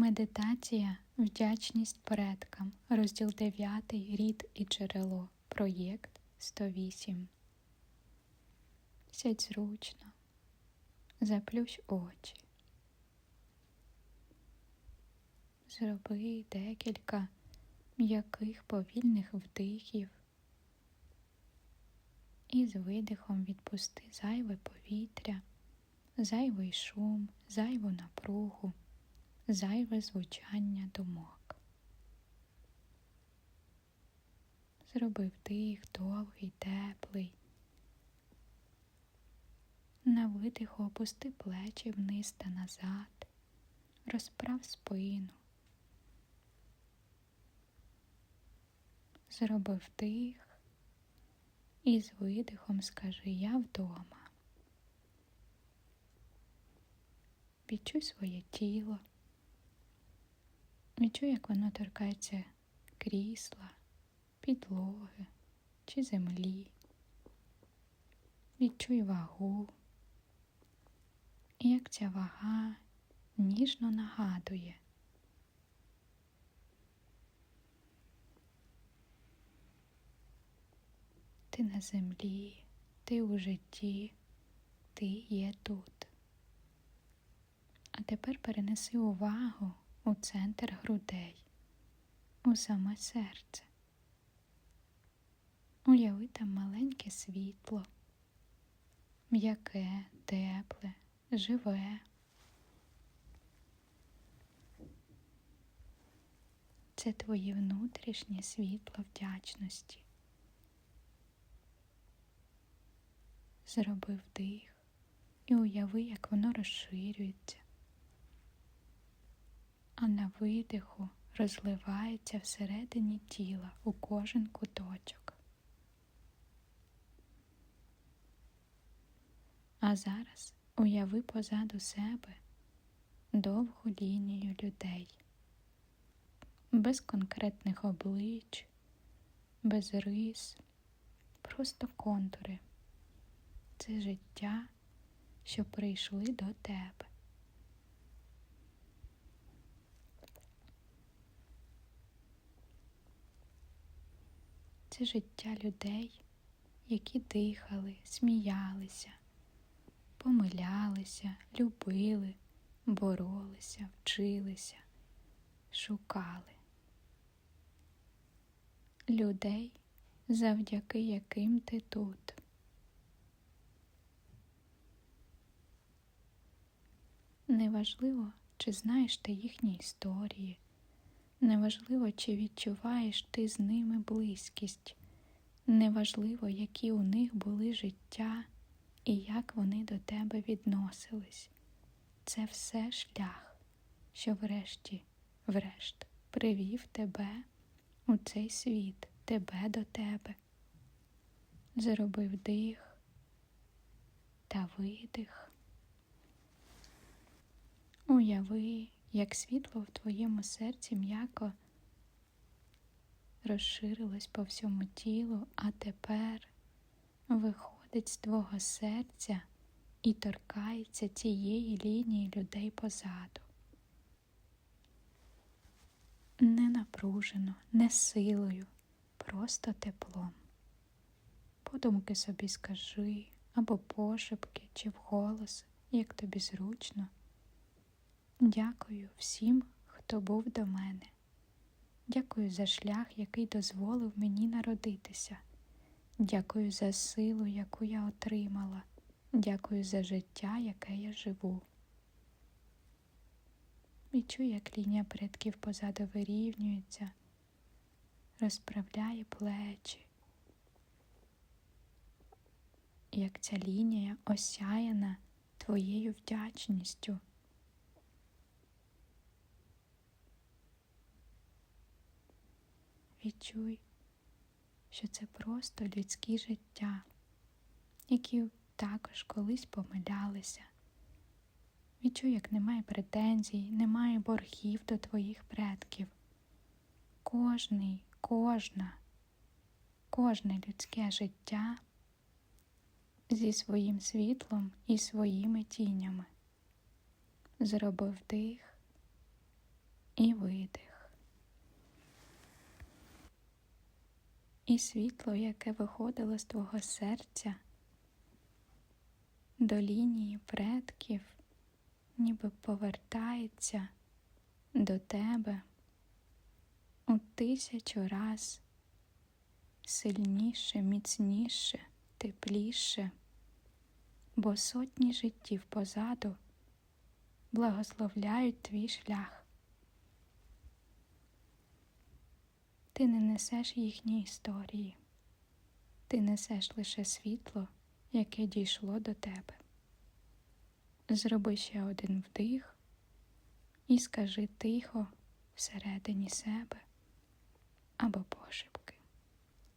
Медитація Вдячність предкам. Розділ 9. Рід і джерело. Проєкт 108. Сядь зручно. Заплющ очі. Зроби декілька м'яких повільних вдихів. І з видихом відпусти зайве повітря, зайвий шум, зайву напругу зайве звучання думок. Зроби вдих довгий, теплий. На видиху опусти плечі вниз та назад, розправ спину. Зроби вдих і з видихом скажи Я вдома. Відчуй своє тіло. Відчуй, як воно торкається крісла, підлоги чи землі. Відчуй вагу, і як ця вага ніжно нагадує. Ти на землі, ти у житті, ти є тут. А тепер перенеси увагу у центр грудей, у саме серце. Уяви там маленьке світло, м'яке, тепле, живе. Це твоє внутрішнє світло вдячності. Зроби вдих і уяви, як воно розширюється а на видиху розливається всередині тіла у кожен куточок. А зараз уяви позаду себе довгу лінію людей, без конкретних облич, без рис, просто контури. Це життя, що прийшли до тебе. Це життя людей, які дихали, сміялися, помилялися, любили, боролися, вчилися, шукали. Людей, завдяки яким ти тут. Неважливо, чи знаєш ти їхні історії. Неважливо, чи відчуваєш ти з ними близькість, неважливо, які у них були життя і як вони до тебе відносились. Це все шлях, що врешті, врешт, привів тебе у цей світ, тебе до тебе. Зробив дих та видих. Уяви як світло в твоєму серці м'яко розширилось по всьому тілу, а тепер виходить з твого серця і торкається цієї лінії людей позаду. Не напружено, не силою, просто теплом. Подумки собі скажи або пошепки, чи вголос, як тобі зручно. Дякую всім, хто був до мене. Дякую за шлях, який дозволив мені народитися. Дякую за силу, яку я отримала. Дякую за життя, яке я живу. Відчуй, як лінія предків позаду вирівнюється, розправляє плечі, як ця лінія осяяна твоєю вдячністю. Відчуй, що це просто людські життя, які також колись помилялися. Відчуй, як немає претензій, немає боргів до твоїх предків. Кожний, кожна, кожне людське життя зі своїм світлом і своїми тінями. Зробив дих і видих. І світло, яке виходило з твого серця до лінії предків, ніби повертається до тебе у тисячу раз сильніше, міцніше, тепліше, бо сотні життів позаду благословляють твій шлях. Ти не несеш їхні історії, ти несеш лише світло, яке дійшло до тебе. Зроби ще один вдих і скажи тихо всередині себе або пошепки.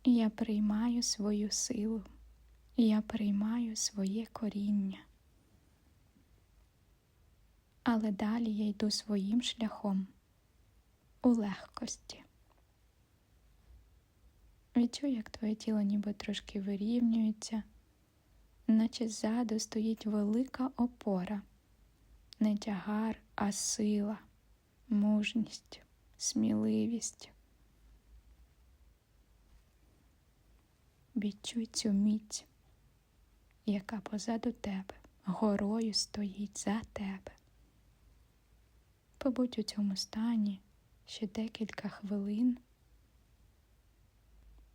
Я приймаю свою силу, я приймаю своє коріння. Але далі я йду своїм шляхом у легкості. Відчуй, як твоє тіло ніби трошки вирівнюється, наче ззаду стоїть велика опора, не тягар, а сила, мужність, сміливість. Відчуй цю міць, яка позаду тебе, горою стоїть за тебе. Побудь у цьому стані ще декілька хвилин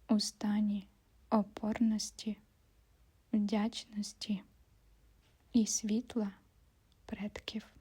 у стані опорності, вдячності і світла предків.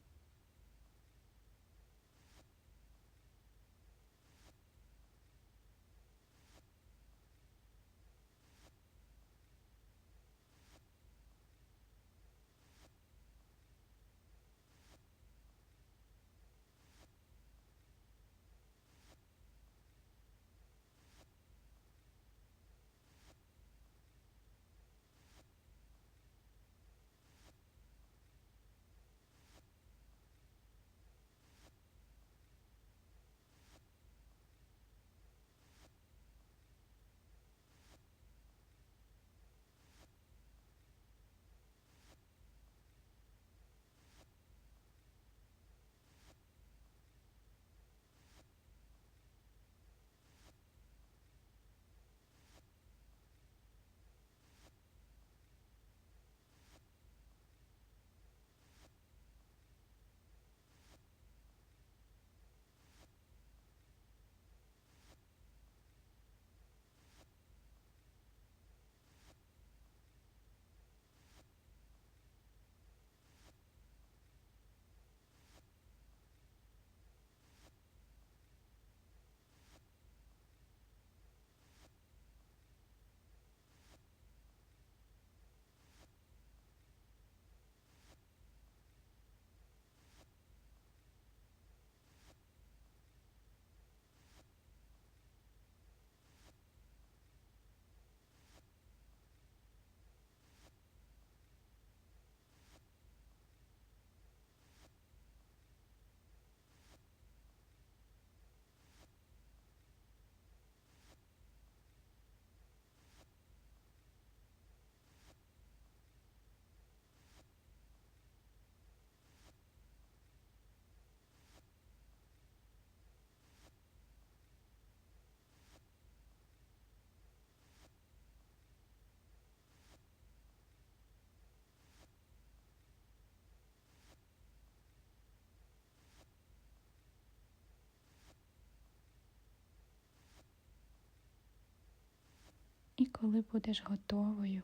Коли будеш готовою,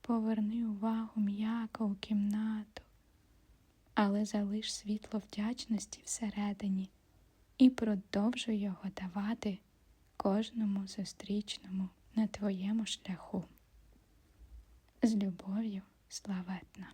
поверни увагу м'яко у кімнату, але залиш світло вдячності всередині і продовжуй його давати кожному зустрічному на твоєму шляху. З любов'ю славетна.